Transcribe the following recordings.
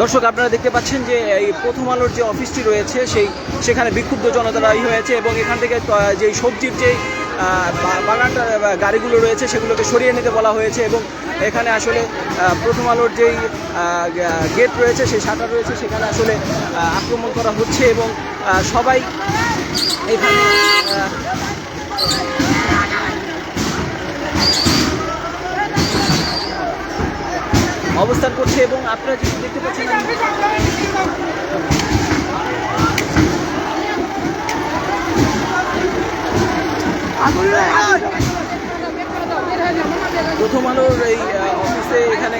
দর্শক, আপনারা দেখতে পাচ্ছেন যে, এই প্রথম আলোর যে অফিসটি রয়েছে, সেই, সেখানে বিক্ষুব্ধ জনতারাই হয়েছে এবং এখান থেকে যে সবজির যে বাগানটা গাড়িগুলো রয়েছে, সেগুলোকে সরিয়ে নিতে বলা হয়েছে এবং এখানে আসলে প্রথম আলোর যেই গেট রয়েছে, সেই শাটার রয়েছে, সেখানে আসলে আক্রমণ করা হচ্ছে এবং সবাই এখানে অবস্থান করছে এবং আপনারা যেটি দেখতে পাচ্ছেন প্রথম আলোর এই অফিসে এখানে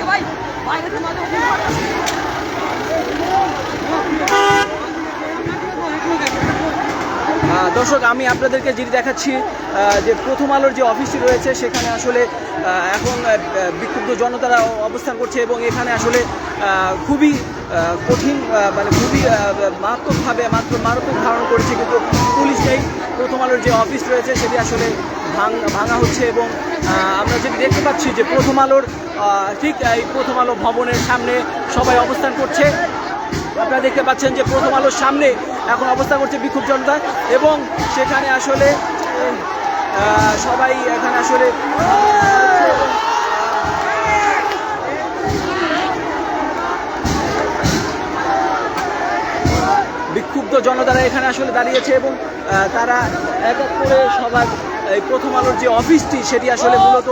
দর্শক, আমি আপনাদেরকে যেটি দেখাচ্ছি যে প্রথম আলোর যে অফিসটি রয়েছে, সেখানে আসলে এখন বিক্ষুব্ধ জনতারা অবস্থান করছে এবং এখানে আসলে খুবই কঠিন মানে খুবই মারাত্মকভাবে, মাত্র মারাত্মক ধারণ করেছে কিন্তু পুলিশ নেই। প্রথম আলোর যে অফিস রয়েছে, সেটি আসলে ভাঙ হচ্ছে এবং আমরা যেটি দেখতে পাচ্ছি যে প্রথম আলোর ঠিক এই প্রথম আলো ভবনের সামনে সবাই অবস্থান করছে। আপনারা দেখতে পাচ্ছেন যে প্রথম আলোর সামনে এখন অবস্থা করছে বিক্ষোভ জনতা এবং সেখানে আসলে সবাই এখানে আসলে, বিক্ষুব্ধ জনতারা এখানে আসলে দাঁড়িয়েছে এবং তারা এক এক করে সবার এই প্রথম আলোর যে অফিসটি, সেটি আসলে মূলত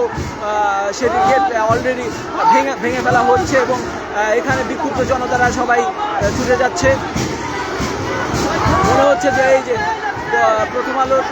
সেটি গেট অলরেডি ভেঙে ভেঙে ফেলা হচ্ছে এবং এখানে বিক্ষুব্ধ জনতারা সবাই ছুটে যাচ্ছে। মনে হচ্ছে যে এই যে প্রথম আলোর